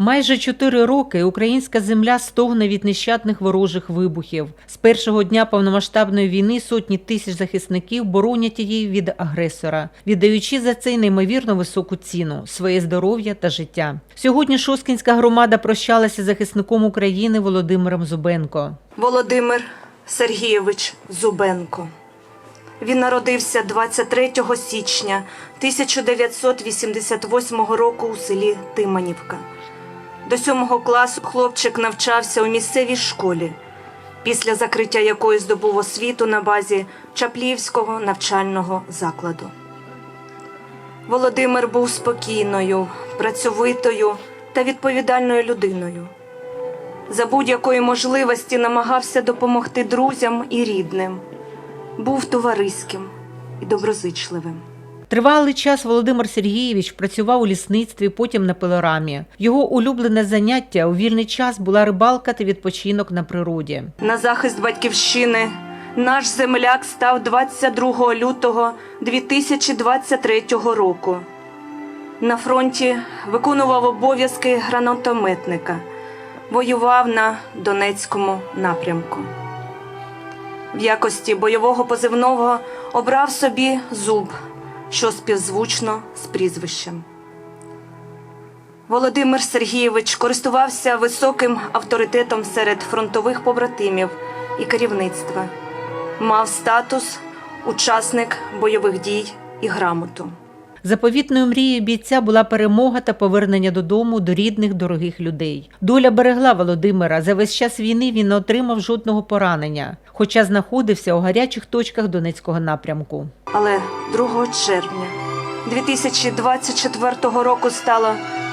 Майже чотири роки українська земля стогне від нещадних ворожих вибухів. З першого дня повномасштабної війни сотні тисяч захисників боронять її від агресора, віддаючи за це неймовірно високу ціну своє здоров'я та життя. Сьогодні Шосткінська громада прощалася з захисником України Володимиром Зубенко. Володимир Сергійович Зубенко. Він народився 23 січня 1988 року у селі Тиманівка. До сьомого класу хлопчик навчався у місцевій школі, після закриття якої здобув освіту на базі Чаплівського навчального закладу. Володимир був спокійною, працьовитою та відповідальною людиною за будь-якої можливості намагався допомогти друзям і рідним, був товариським і доброзичливим. Тривалий час Володимир Сергійович працював у лісництві, потім на пилорамі. Його улюблене заняття у вільний час була рибалка та відпочинок на природі. На захист батьківщини наш земляк став 22 лютого 2023 року. На фронті виконував обов'язки гранатометника, воював на Донецькому напрямку. В якості бойового позивного обрав собі зуб, що співзвучно з прізвищем. Володимир Сергійович користувався високим авторитетом серед фронтових побратимів і керівництва, мав статус учасник бойових дій і грамоту. Заповітною мрією бійця була перемога та повернення додому до рідних дорогих людей. Доля берегла Володимира. За весь час війни він не отримав жодного поранення, хоча знаходився у гарячих точках Донецького напрямку. Але 2 червня 2024 року стало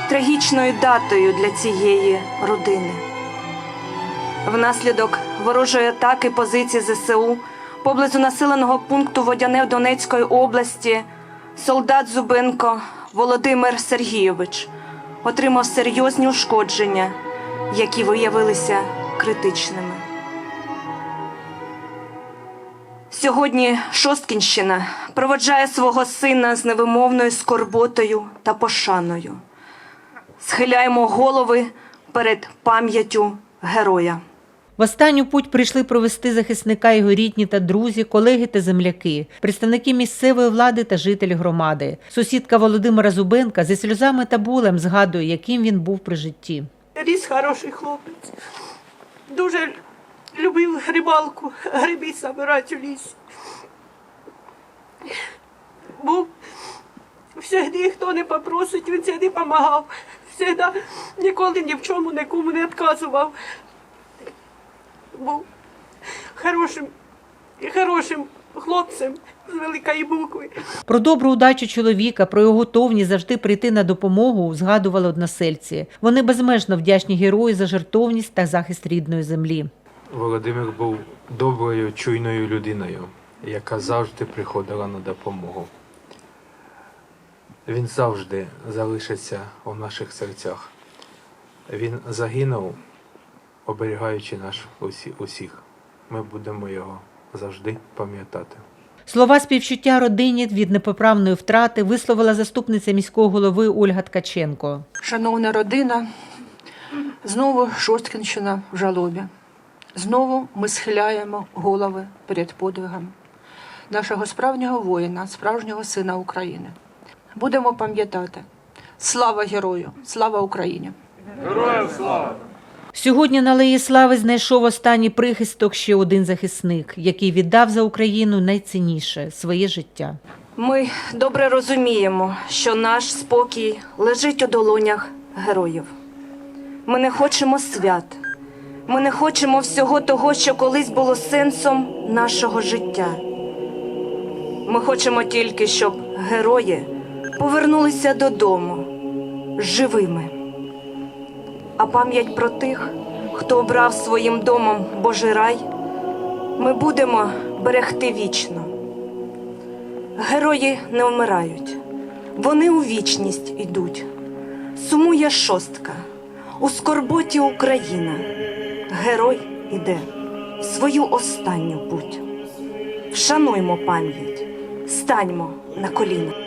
трагічною датою для цієї родини. Внаслідок ворожої атаки позиції ЗСУ поблизу населеного пункту Водяне Донецької області солдат Зубенко Володимир Сергійович отримав серйозні ушкодження, які виявилися критичними. Сьогодні Шосткінщина проводжає свого сина з невимовною скорботою та пошаною. Схиляємо голови перед пам'яттю героя. В останню путь прийшли провести захисника його рідні та друзі, колеги та земляки, представники місцевої влади та жителі громади. Сусідка Володимира Зубенка зі сльозами та болем згадує, яким він був при житті. Ріс хороший хлопець. Дуже любив рибалку, гриби забирати у лісі. Був завжди, хто не попросить, він завжди допомагав. Завжди ніколи ні в чому нікому не відказував. Був хорошим, хорошим хлопцем з великої букви. Про добру удачу чоловіка, про його готовність завжди прийти на допомогу, згадували односельці. Вони безмежно вдячні герою за жертовність та захист рідної землі. Володимир був доброю, чуйною людиною, яка завжди приходила на допомогу. Він завжди залишиться у наших серцях. Він загинув, оберігаючи наш усі, усіх. Ми будемо його завжди пам'ятати. Слова співчуття родині від непоправної втрати висловила заступниця міського голови Ольга Ткаченко. Шановна родина, знову Шосткінщина в жалобі. Знову ми схиляємо голови перед подвигом нашого справжнього воїна, справжнього сина України. Будемо пам'ятати. Слава герою! Слава Україні! Сьогодні на Алеї Слави знайшов останній прихисток ще один захисник, який віддав за Україну найцінніше своє життя. Ми добре розуміємо, що наш спокій лежить у долонях героїв. Ми не хочемо свят. Ми не хочемо всього того, що колись було сенсом нашого життя. Ми хочемо тільки, щоб герої повернулися додому живими. А пам'ять про тих, хто обрав своїм домом Божий рай, ми будемо берегти вічно. Герої не вмирають, вони у вічність йдуть. Сумує шостка, у скорботі Україна. Герой іде в свою останню путь. Вшануймо пам'ять, станьмо на коліна.